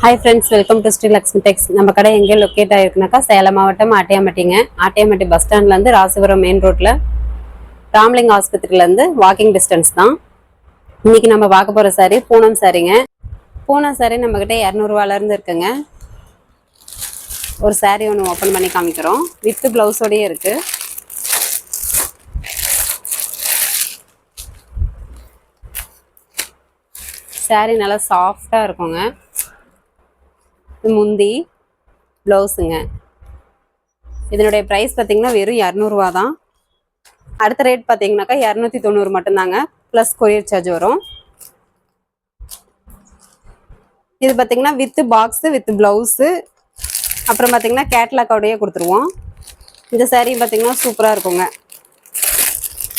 Hi friends welcome to Sri Lakshmi tex நம்ம கடை எங்கே லொக்கேட் ஆகிருக்குனாக்கா சேலம் மாவட்டம் ஆட்டியாம்பட்டிங்க. ஆட்டியாம்பட்டி பஸ் ஸ்டாண்ட்லேருந்து ராசிபுரம் மெயின் ரோட்டில் ராம்லிங் ஆஸ்பத்திரியிலேருந்து வாக்கிங் டிஸ்டன்ஸ் தான். இன்னைக்கு நம்ம பார்க்க போகிற saree பூனம் சாரிங்க பூனம் saree நம்மக்கிட்ட இரநூறுவாலேருந்து இருக்குங்க. ஒரு saree ஒன்று ஓப்பன் பண்ணி காமிக்கிறோம். வித்து ப்ளவுஸோடயே இருக்குது saree நல்லா சாஃப்டாக இருக்குங்க. இது முந்தி ப்ளவுஸுங்க இதனுடைய ப்ரைஸ் பார்த்தீங்கன்னா வெறும் இரநூறுவா தான். அடுத்த ரேட் பார்த்தீங்கன்னாக்கா இரநூத்தி தொண்ணூறு மட்டும்தாங்க. ப்ளஸ் கொரியர் சார்ஜ் வரும். இது பார்த்தீங்கன்னா வித்து பாக்ஸு வித் ப்ளவுஸு அப்புறம் பார்த்தீங்கன்னா கேட்லாக்கோடையே கொடுத்துருவோம். இந்த saree பார்த்தீங்கன்னா சூப்பராக இருக்குங்க.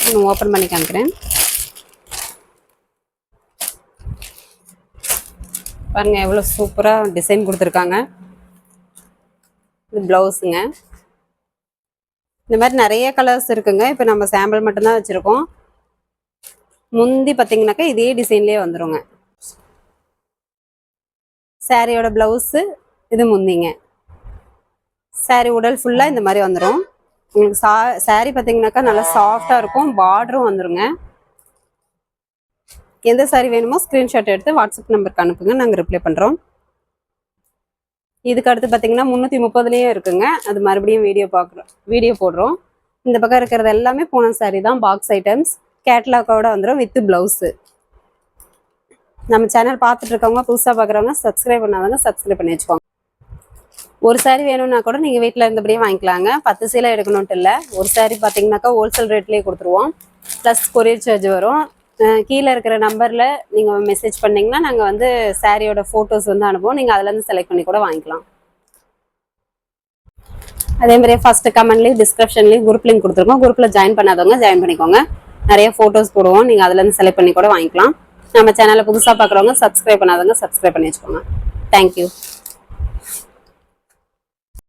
நான் ஓப்பன் பண்ணி காமிக்கிறேன். பாருங்க எவ்வளோ சூப்பராக டிசைன் கொடுத்துருக்காங்க. இது ப்ளவுஸுங்க இந்த மாதிரி நிறைய கலர்ஸ் இருக்குங்க. இப்போ நம்ம சாம்பிள் மட்டும்தான் வச்சுருக்கோம். முந்தி பார்த்தீங்கன்னாக்கா இதே டிசைன்லேயே வந்துருங்க. சாரியோட ப்ளவுஸு இது முந்திங்க. சாரி உடல் ஃபுல்லாக இந்த மாதிரி வந்துடும் உங்களுக்கு சா சாரி பார்த்தீங்கன்னாக்கா நல்லா சாஃப்டாக இருக்கும். பார்டரும் வந்துருங்க. எந்த சாரி வேணுமோ ஸ்க்ரீன்ஷாட் எடுத்து வாட்ஸ்அப் நம்பருக்கு அனுப்புங்க. நாங்கள் ரிப்ளை பண்ணுறோம் இதுக்கு அடுத்து பார்த்தீங்கன்னா முந்நூற்றி முப்பதுலேயும் இருக்குங்க. அது மறுபடியும் வீடியோ பார்க்குறோம் வீடியோ போடுறோம். இந்த பக்கம் இருக்கிறது எல்லாமே பூனம் சாரி தான். பாக்ஸ் ஐட்டம்ஸ் கேட்லாக்கோட வந்துடும் வித்து ப்ளவுஸு நம்ம சேனல் பார்த்துட்டு இருக்கவங்க புதுசாக பார்க்குறவங்க சப்ஸ்கிரைப் பண்ணாதவங்க சப்ஸ்கிரைப் பண்ணி வச்சுக்கோங்க. ஒரு சாரி வேணும்னா கூட நீங்கள் வீட்டில் இருந்தபடியே வாங்கிக்கலாங்க. பத்து சீலை எடுக்கணுன்ட்டு இல்லை. ஒரு சாரி பார்த்தீங்கன்னாக்கா ஹோல்சேல் ரேட்லேயே கொடுத்துருவோம். ப்ளஸ் கொரியர் சார்ஜ் வரும். கீழே இருக்கிற நம்பரில் நீங்கள் மெசேஜ் பண்ணீங்கன்னா நாங்கள் வந்து சாரியோட ஃபோட்டோஸ் வந்து அனுப்புவோம். நீங்கள் அதுலேருந்து செலக்ட் பண்ணி கூட வாங்கிக்கலாம். அதே மாதிரியே ஃபஸ்ட்டு கமெண்ட்லேயும் டிஸ்கிரிப்ஷன்லேயும் குரூப் லிங்க் கொடுத்துருக்கோம். குரூப்பில் ஜாயின் பண்ணாதவங்க ஜாயின் பண்ணிக்கோங்க. நிறைய ஃபோட்டோஸ் போடுவோம். நீங்கள் அதுலேருந்து செலக்ட் பண்ணி கூட வாங்கிக்கலாம். நம்ம சேனலை புதுசாக பார்க்குறவங்க சப்ஸ்கிரைப் பண்ணாதவங்க சப்ஸ்கிரைப் பண்ணி வச்சுக்கோங்க. தேங்க்யூ